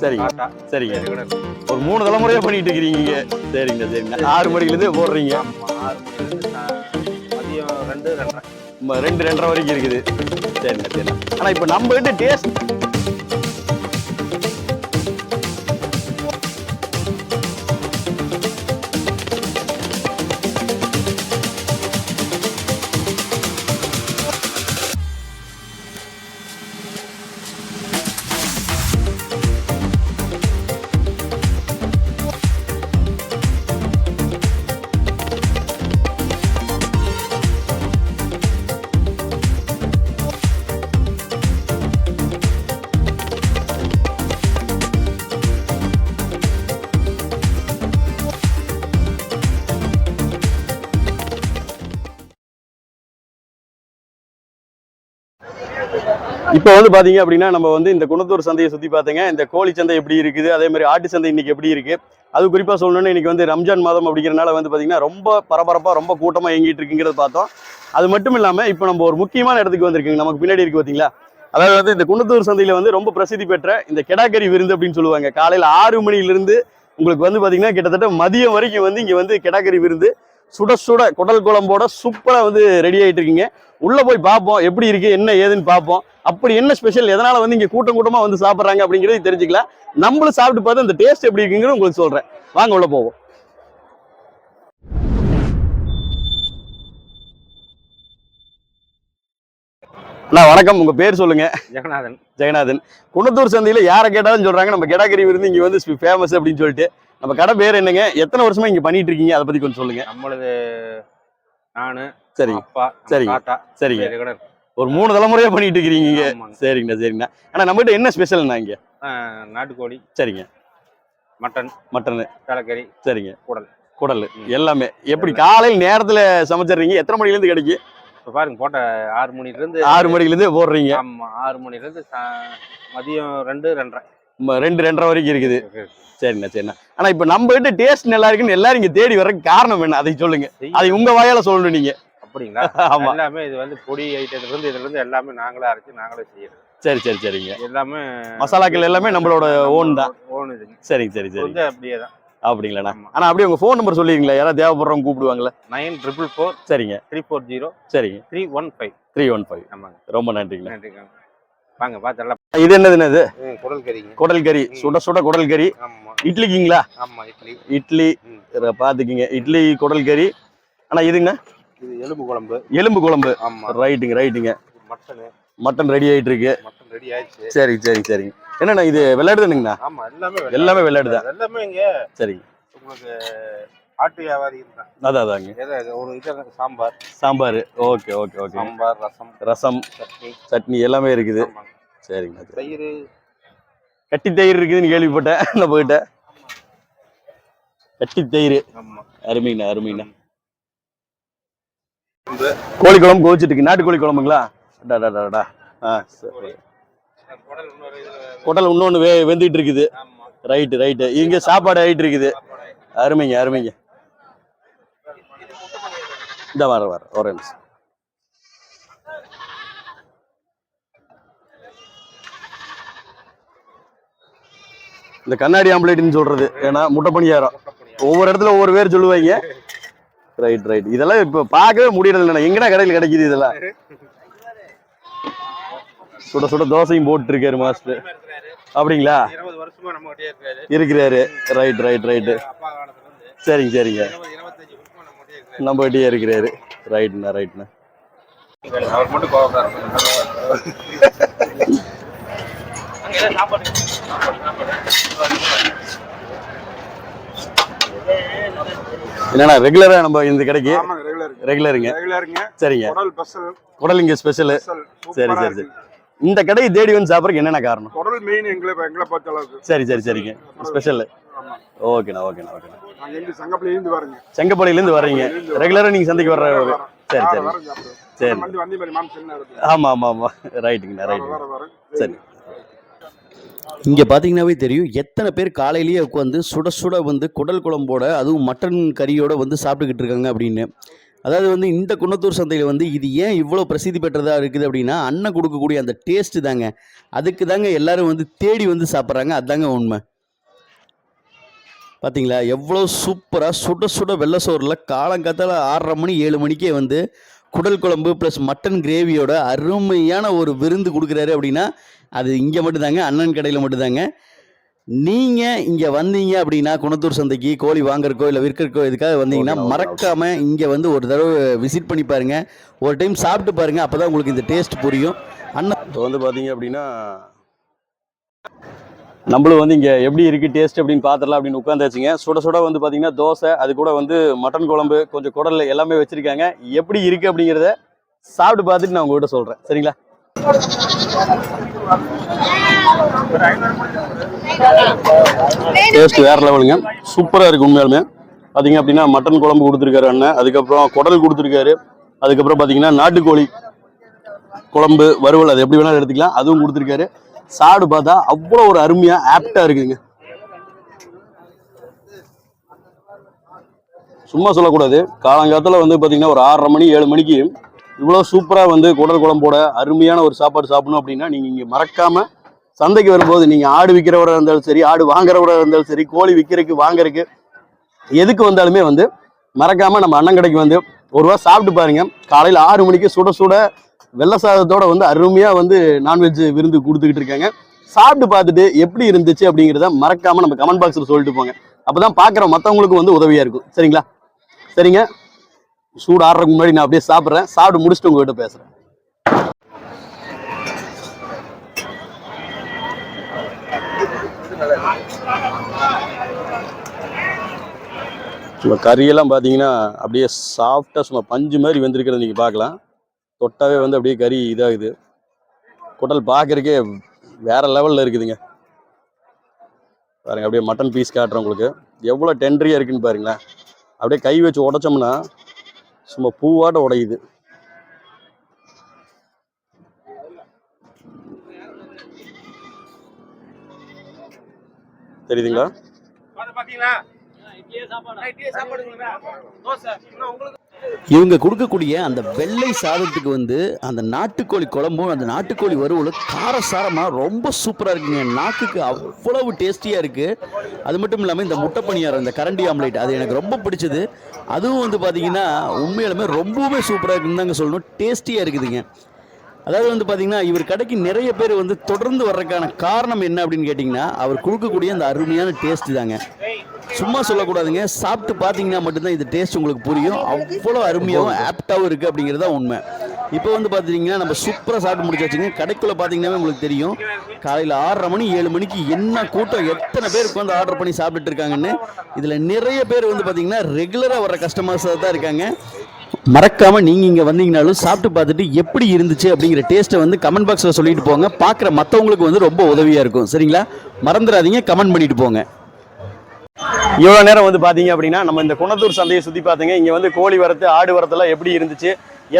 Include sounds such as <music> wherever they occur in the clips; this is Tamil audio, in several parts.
சரிங்க. சரிங்க. ஒரு மூணு தலைமுறையா பண்ணிட்டு இருக்கிறீங்க சரிங்க சரிங்க. ஆறு மணிலேருந்து போடுறீங்க. மதியம் ரெண்டு ரெண்டரை. ம- ரெண்டு ரெண்டரை வரைக்கும் இருக்குது. சரிங்க சரிங்க. ஆனா இப்போ நம்ம கிட்ட டேஸ்ட் இப்போ வந்து பாத்தீங்க அப்படின்னா நம்ம வந்து இந்த குணத்தூர் சந்தையை சுத்தி பார்த்தீங்க இந்த கோழி சந்தை எப்படி இருக்குது? அதே மாதிரி ஆட்டு சந்தை இன்னைக்கு எப்படி இருக்கு? அது குறிப்பா சொல்லணும்னா இன்னைக்கு வந்து ரம்ஜான் மாதம் அப்படிங்கிறனால வந்து பாத்தீங்கன்னா ரொம்ப பரபரப்பா ரொம்ப கூட்டமா இயங்கிட்டு இருக்குங்கிறத பார்த்தோம். அது மட்டும் இல்லாம இப்போ நம்ம ஒரு முக்கியமான இடத்துக்கு வந்திருக்குங்க. நமக்கு பின்னாடி இருக்கு பாத்தீங்களா? அதாவது வந்து இந்த குணத்தூர் சந்தையில் வந்து ரொம்ப பிரசித்தி பெற்ற இந்த கெடாக்கறி விருந்து அப்படின்னு சொல்லுவாங்க. காலையில் ஆறு மணியிலிருந்து உங்களுக்கு வந்து பார்த்தீங்கன்னா கிட்டத்தட்ட மதியம் வரைக்கும் வந்து இங்கே வந்து கெடாக்கறி விருந்து சுட சுட குடல் குழம்போட சூப்பராக வந்து ரெடி ஆகிட்டு இருக்கீங்க உள்ளே போய் பார்ப்போம் எப்படி இருக்கு என்ன ஏதுன்னு பார்ப்போம். அப்படி என்ன ஸ்பெஷல் எதனால் வந்து இங்கே கூட்டம் கூட்டமாக வந்து சாப்பிட்றாங்க அப்படிங்கிறது தெரிஞ்சுக்கலாம். நம்மளும் சாப்பிட்டு பார்த்து அந்த டேஸ்ட் எப்படி இருக்குங்கிறது உங்களுக்கு சொல்கிறேன் வாங்க உள்ளே போவோம். அண்ணா வணக்கம். உங்க பேர் சொல்லுங்க. ஜெகநாதன். ஜெகநாதன். குணத்தூர் சந்தையில யாரை கேட்டாலும் சொல்றாங்க நம்ம கெடாக்கறி விருந்து இங்க வந்து ஃபேமஸ் அப்படின்னு சொல்லிட்டு. நம்ம கடை பேர் என்னங்க? எத்தனை வருஷமா இங்க பண்ணிட்டு இருக்கீங்க? அதை பத்தி கொஞ்சம் சொல்லுங்க. நம்மளது நானு அப்பா நம்ம சரிங்க. ஒரு மூணு தலைமுறையா பண்ணிட்டு இருக்கிறீங்க. சரிங்கண்ணா சரிங்கண்ணா. ஆனா நம்மகிட்ட என்ன ஸ்பெஷல்ண்ணா இங்க? நாட்டுக்கோழி சரிங்க. Mutton mutton. தலைக்கறி சரிங்க. குடல். குடல். எல்லாமே. எப்படி காலையில் நேரத்துல சமைச்சிடுறீங்க? எத்தனை மணில இருந்து கிடைக்கும் இப்ப பாருங்க போட்ட ஆறு மணில இருந்து ஆறு மணில இருந்து போடுறீங்க. ஆமா ஆறு மணில இருந்து சா- மதியம் ரெண்டு ரெண்டரை. ரெண்டு ரெண்டரை வரைக்கும் இருக்குது. சரிண்ணா சரிண்ணா. ஆனா இப்ப நம்ம கிட்ட டேஸ்ட் நல்லா இருக்குன்னு எல்லாரும் இங்க தேடி வர்றதுக்கு காரணம் என்ன? அதை சொல்லுங்க. அதை உங்க வாயால சொல்லணும் நீங்க. அப்படிங்களா? <laughs> ஆமா. எல்லாமே இது வந்து பொடி ஐட்டத்துல இருந்து இதுல இருந்து எல்லாமே நாங்களே அரைச்சு நாங்களே செய்யறது. சரி சரி சரிங்க. எல்லாமே மசாலாக்கள் எல்லாமே நம்மளோட ஓன் தான். ஓன் இதுங்க சரிங்க சரி சரி. வந்து அப்படியே தான் அப்படிங்களாண்ணா. ஆனா அப்படியே உங்க ஃபோன் நம்பர் சொல்லிருங்களா யாராவது தேவைப்படுறவங்க கூப்பிடுவாங்களா? நைன் ட்ரிபிள் ஃபோர் சரிங்க. த்ரீ ஃபோர் ஜீரோ சரிங்க. Three one five. Three one five. ஆமாங்க. ரொம்ப நன்றிங்கண்ணா நன்றிங்க. வாங்க பார்த்து எல்லாம் இது என்னதுண்ணா இது குடல் கறிங்க. குடல் கறி. சுட சுட குடல் கறி. இட்லிக்குங்களா? ஆமா இட்லி. இட்லி. பாத்துக்கிங்க இட்லி குடல் கறி. ஆனா இதுங்க? இது எலும்பு குழம்பு. எலும்பு குழம்பு. ஆமா. ரைட்டுங்க ரைட்டுங்க. மட்டனு. மட்டன் ரெடி ஆயிட்டு இருக்கு மட்டன் ரெடி ஆயிடுச்சு. சரிங்க சரிங்க சரிங்க. என்னண்ணா இது விளையாடுதுனுங்கண்ணா ஆமா எல்லாமே எல்லாமே விளையாடுதான் எல்லாமே இங்க சரிங்க. உங்களுக்கு ஆட்டு வியாபாரி தான் அதான் அதாங்க ஒரு இது sambar. Sambar. Okay okay okay. Sambar rasam. Rasam chutney. Chutney எல்லாமே இருக்குது. சரிங்க தயிர். கட்டி தயிர் இருக்குதுன்னு கேள்விப்பட்டேன் நம்ம கிட்ட கட்டி தயிர். ஆமா. அருமைண்ணா அருமைண்ணா கோழி குழம்பு கோச்சிட்டு இருக்கு. நாட்டுக்கோழி குழம்புங்களா டா டா டா டா ஆ சரி. குடல் இன்னொன்று வே வெந்துட்டு இருக்குது ரைட்டு ரைட்டு இங்கே சாப்பாடு ஆயிட்டு இருக்குது அருமைங்க அருமைங்க. இந்த வர வர ஒரு நிமிஷம். இந்த கண்ணாடி ஆம்லேட்னு சொல்றது. ஏன்னா முட்டை பணியாரம். ஒவ்வொரு இடத்துல ஒவ்வொரு பேர் சொல்லுவாங்க. ரைட் ரைட் இதெல்லாம் இப்போ பார்க்கவே முடியறது இல்லைண்ணா எங்கடா கடையில் கிடைக்குது இதெல்லாம்? சுட சுட தோசையும் போட்டு இருக்காரு மாஸ்டர். அப்படிங்களா? இருக்கிறாரு. ரைட் ரைட் ரைட்டு சரிங்க சரிங்க. நம்ம கிட்டே இருக்காரு. நம்ம கிட்டே இருக்கிறாரு. ரைட்ண்ணா ரைட்ண்ணா என்னண்ணா ரெகுலரா நம்ம இந்த கடைக்கு? ரெகுலருங்க ரெகுலருங்க சரிங்க. குடல் இங்க ஸ்பெஷல் சரி சரி சரி. இந்த கடையை தேடி வந்து சாப்பிட்றதுக்கு என்னென்ன காரணம்? குடல் மெயின் எங்களை எங்களை பொறுத்த அளவுக்கு. சரி சரி சரிங்க. ஸ்பெஷல் ஓகேண்ணா ஓகேண்ணா ஓகேண்ணா இருந்து வரேங்க செங்கப்பாடியிலேருந்து வர்றீங்க. ரெகுலரா நீங்க சந்தைக்கு வர்ற. சரி வார சரி. சரி. வந்து வந்தே மாதிரி மாம் சின்ன இடத்துல. ஆமா ஆமா ஆமா. ரைட்டுங்கண்ணா ரைட்டுங்க சரி. இங்கே பார்த்தீங்கன்னாவே தெரியும் எத்தனை பேர் காலையிலேயே உட்காந்து சுட சுட வந்து குடல் குழம்போட அதுவும் மட்டன் கறியோட வந்து சாப்பிட்டுக்கிட்டு இருக்காங்க அப்படின்னு. அதாவது வந்து இந்த குன்னத்தூர் சந்தையில் வந்து இது ஏன் இவ்வளோ பிரசித்தி பெற்றதாக இருக்குது அப்படின்னா அண்ணன் கொடுக்கக்கூடிய அந்த டேஸ்ட்டு தாங்க. அதுக்கு தாங்க எல்லோரும் வந்து தேடி வந்து சாப்பிட்றாங்க. அதுதாங்க உண்மை. பார்த்தீங்களா எவ்வளோ சூப்பராக சுட சுட வெள்ளை சோறில் காலங்காத்தால் ஆறரை மணி ஏழு மணிக்கே வந்து குடல் குழம்பு ப்ளஸ் மட்டன் கிரேவியோட அருமையான ஒரு விருந்து கொடுக்குறாரு அப்படின்னா அது இங்கே மட்டும்தாங்க அண்ணன் கடையில் மட்டும்தாங்க. நீங்கள் இங்கே வந்தீங்க அப்படின்னா குணத்தூர் சந்தைக்கு கோழி வாங்குறக்கோ இல்லை விற்கிறக்கோ இதுக்காக வந்தீங்கன்னா மறக்காமல் இங்கே வந்து ஒரு தடவை விசிட் பண்ணி பாருங்க. ஒரு டைம் சாப்பிட்டு பாருங்க. அப்போ தான் உங்களுக்கு இந்த டேஸ்ட் புரியும். அண்ணன் இப்போ வந்து பார்த்தீங்க அப்படின்னா நம்மளும் வந்து இங்கே எப்படி இருக்குது டேஸ்ட் அப்படின்னு பார்த்துடலாம் அப்படின்னு உட்காந்தாச்சுங்க. சுட சுட வந்து பார்த்தீங்கன்னா தோசை அது கூட வந்து மட்டன் குழம்பு கொஞ்சம் குடல் எல்லாமே வச்சுருக்காங்க. எப்படி இருக்குது அப்படிங்கிறத சாப்பிட்டு பார்த்துட்டு நான் உங்ககிட்ட சொல்கிறேன் சரிங்களா? டேஸ்ட் வேற லெவலுங்க சூப்பராக இருக்கு உண்மையாலுமே. பார்த்தீங்க அப்படின்னா மட்டன் குழம்பு கொடுத்துருக்காரு அண்ணன். அதுக்கப்புறம் குடல் கொடுத்துருக்காரு. அதுக்கப்புறம் பார்த்தீங்கன்னா நாட்டுக்கோழி குழம்பு வறுவல் அது எப்படி வேணாலும் எடுத்துக்கலாம். அதுவும் கொடுத்துருக்காரு. சாடு பார்த்தா அவ்வளோ ஒரு அருமையாக ஆப்டாக இருக்குங்க. சும்மா சொல்லக்கூடாது. காலங்காலத்தில் வந்து பார்த்தீங்கன்னா ஒரு ஆறரை மணி ஏழு மணிக்கு இவ்வளோ சூப்பராக வந்து குடல் குழம்போட அருமையான ஒரு சாப்பாடு சாப்பிடணும் அப்படின்னா நீங்கள் இங்கே மறக்காமல் சந்தைக்கு வரும்போது நீங்கள் ஆடு விற்கிறவராக இருந்தாலும் சரி ஆடு வாங்குறவராக இருந்தாலும் சரி கோழி விற்கிறதுக்கு வாங்குறதுக்கு எதுக்கு வந்தாலுமே வந்து மறக்காமல் நம்ம அண்ணன் கடைக்கு வந்து ஒரு ரூபா சாப்பிட்டு பாருங்க. காலையில் ஆறு மணிக்கு சுட சுட வெள்ளை சாதத்தோட வந்து அருமையாக வந்து நான்வெஜ் விருந்து கொடுத்துக்கிட்டு இருக்காங்க. சாப்பிட்டு பார்த்துட்டு எப்படி இருந்துச்சு அப்படிங்கிறத மறக்காமல் நம்ம கமெண்ட் பாக்ஸில் சொல்லிட்டு போங்க. அப்பதான் பார்க்குற மற்றவங்களுக்கும் வந்து உதவியாக இருக்கும். சரிங்களா? சரிங்க. சூடு ஆடுறதுக்கு முன்னாடி நான் அப்படியே சாப்பிட்றேன். சாப்பிட்டு முடிச்சுட்டு உங்ககிட்ட பேசுகிறேன் சும்மா கறியெல்லாம் பார்த்தீங்கன்னா அப்படியே சாஃப்டாக சும்மா பஞ்சு மாதிரி வெந்திருக்கிறத நீங்கள் பார்க்கலாம். தொட்டாவே வந்து அப்படியே கறி இதாகுது. குடல் பார்க்கறக்கே வேற லெவலில் இருக்குதுங்க. பாருங்கள் அப்படியே மட்டன் பீஸ் காட்டுறேன் உங்களுக்கு. எவ்வளோ டென்ட்ரியாக இருக்குன்னு பாருங்களேன். அப்படியே கை வச்சு உடச்சோம்னா சும்மா பூவாட உடையுது. தெரியுதுங்களா? இவங்க கொடுக்கக்கூடிய அந்த வெள்ளை சாதத்துக்கு வந்து அந்த நாட்டுக்கோழி குழம்பும் அந்த நாட்டுக்கோழி வறுவலும் காரசாரமாக ரொம்ப சூப்பராக இருக்குங்க. நாக்குக்கு அவ்வளவு டேஸ்டியாக இருக்குது அது மட்டும் இல்லாமல் இந்த முட்டை பணியாரம் இந்த கரண்டி ஆம்லேட் அது எனக்கு ரொம்ப பிடிச்சது. அதுவும் வந்து பார்த்தீங்கன்னா உண்மையிலுமே ரொம்பவுமே சூப்பராக இருக்குன்னு தாங்க சொல்லணும். டேஸ்டியாக இருக்குதுங்க. அதாவது வந்து பார்த்தீங்கன்னா இவர் கடைக்கு நிறைய பேர் வந்து தொடர்ந்து வர்றதுக்கான காரணம் என்ன அப்படின்னு கேட்டிங்கன்னா அவர் கொடுக்கக்கூடிய அந்த அருமையான டேஸ்ட்டு தாங்க. சும்மா சொல்லக்கூடாதுங்க. சாப்பிட்டு பார்த்தீங்கன்னா மட்டும்தான் இந்த டேஸ்ட் உங்களுக்கு புரியும். அவ்வளோ அருமையாகவும் ஆப்டாகவும் இருக்குது அப்படிங்கிறது தான் உண்மை. இப்போ வந்து பார்த்தீங்கன்னா நம்ம சூப்பராக சாப்பிட்டு முடிச்சாச்சுங்க கடைக்குள்ளே பார்த்தீங்கன்னா உங்களுக்கு தெரியும். காலையில் ஆறரை மணி ஏழு மணிக்கு என்ன கூட்டம் எத்தனை பேர் உட்காந்து ஆர்டர் பண்ணி சாப்பிட்டுட்டு இருக்காங்கன்னு. இதில் நிறைய பேர் வந்து பார்த்தீங்கன்னா ரெகுலராக வர கஸ்டமர்ஸாக தான் இருக்காங்க. மறக்காம நீங்க இங்க வந்தீங்கனாலும் சாப்பிட்டு பார்த்துட்டு எப்படி இருந்துச்சு அப்படிங்கிற டேஸ்ட்டை வந்து கமெண்ட் பாக்ஸ்ல சொல்லிட்டு போங்க. பார்க்குற மற்றவங்களுக்கு வந்து ரொம்ப உதவியா இருக்கும். சரிங்களா? மறந்துடாதீங்க. கமெண்ட் பண்ணிட்டு போங்க. இவ்வளோ நேரம் வந்து பார்த்தீங்க அப்படின்னா நம்ம இந்த குணத்தூர் சந்தையை சுற்றி பார்த்தீங்க இங்கே வந்து கோழி வரத்து ஆடு வரத்தெல்லாம் எப்படி இருந்துச்சு?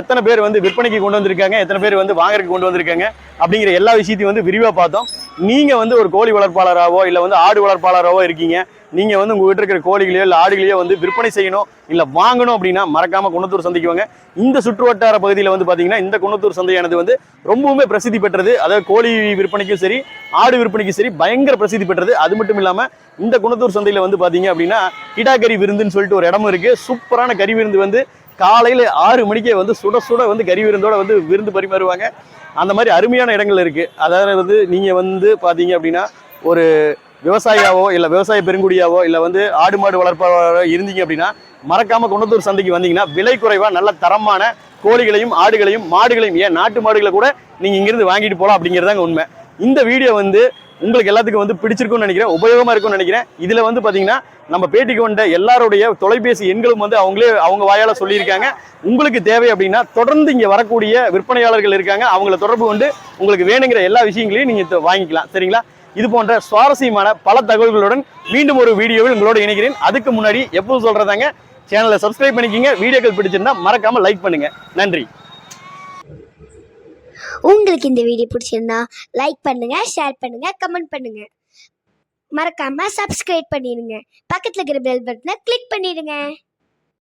எத்தனை பேர் வந்து விற்பனைக்கு கொண்டு வந்திருக்காங்க? எத்தனை பேர் வந்து வாங்கறதுக்கு கொண்டு வந்திருக்காங்க? அப்படிங்கிற எல்லா விஷயத்தையும் வந்து விரிவாக பார்த்தோம். நீங்கள் வந்து ஒரு கோழி வளர்ப்பாளராகவோ இல்லை வந்து ஆடு வளர்ப்பாளராகவோ இருக்கீங்க. நீங்கள் வந்து உங்கள் வீட்டில் இருக்கிற கோழிகளையோ இல்லை ஆடுகளையோ வந்து விற்பனை செய்யணும் இல்லை வாங்கணும் அப்படின்னா மறக்காமல் குணத்தூர் சந்தைக்கு வாங்க. இந்த சுற்று வட்டார பகுதியில் வந்து பார்த்தீங்கன்னா இந்த குணத்தூர் சந்தையானது வந்து ரொம்பவுமே பிரசித்தி பெற்றது. அதாவது கோழி விற்பனைக்கும் சரி ஆடு விற்பனைக்கும் சரி பயங்கர பிரசித்தி பெற்றது. அது மட்டும் இல்லாமல் இந்த குணத்தூர் சந்தையில் வந்து பார்த்தீங்க அப்படின்னா கிடாக்கறி விருந்துன்னு சொல்லிட்டு ஒரு இடமும் இருக்குது சூப்பரான கறி விருந்து வந்து காலையில் ஆறு மணிக்கே வந்து சுட சுட வந்து கறி விருந்தோட வந்து விருந்து பரிமாறுவாங்க. அந்த மாதிரி அருமையான இடங்கள் இருக்குது அதாவது வந்து நீங்கள் வந்து பார்த்தீங்க அப்படின்னா ஒரு விவசாயியாவோ இல்லை விவசாய பெருங்குடியாவோ இல்லை வந்து ஆடு மாடு வளர்ப்பாளரோ இருந்தீங்க அப்படின்னா மறக்காம குணத்தூர் சந்தைக்கு வந்தீங்கன்னா விலை குறைவாக நல்ல தரமான கோழிகளையும் ஆடுகளையும் மாடுகளையும் ஏன் நாட்டு மாடுகளை கூட நீங்கள் இங்கிருந்து வாங்கிட்டு போகலாம் அப்படிங்கிறதாங்க உண்மை. இந்த வீடியோ வந்து உங்களுக்கு எல்லாத்துக்கும் வந்து பிடிச்சிருக்கும்னு நினைக்கிறேன் உபயோகமாக இருக்கும்னு நினைக்கிறேன். இதில் வந்து பார்த்தீங்கன்னா நம்ம பேட்டிக்கு வந்த எல்லாருடைய தொலைபேசி எண்களும் வந்து அவங்களே அவங்க வாயால் சொல்லியிருக்காங்க. உங்களுக்கு தேவை அப்படின்னா தொடர்ந்து இங்கே வரக்கூடிய விற்பனையாளர்கள் இருக்காங்க. அவங்கள தொடர்பு கொண்டு உங்களுக்கு வேணுங்கிற எல்லா விஷயங்களையும் நீங்கள் வாங்கிக்கலாம். சரிங்களா? இது போன்ற சுவாரஸ்யமான பல தகவல்களுடன் மீண்டும் ஒரு வீடியோவில் உங்களோட இணைகிறேன். அதுக்கு முன்னாடி எப்போது சொல்கிறதாங்க சேனலை சப்ஸ்கிரைப் பண்ணிக்கிங்க. வீடியோக்கள் பிடிச்சிருந்தா மறக்காமல் லைக் பண்ணுங்க. நன்றி. உங்களுக்கு இந்த வீடியோ பிடிச்சிருந்தா லைக் பண்ணுங்க ஷேர் பண்ணுங்க கமெண்ட் பண்ணுங்க. மறக்காம சப்ஸ்கிரைப் பண்ணிடுங்க. பக்கத்தில் இருக்கிற பெல் பட்டனை கிளிக் பண்ணிடுங்க.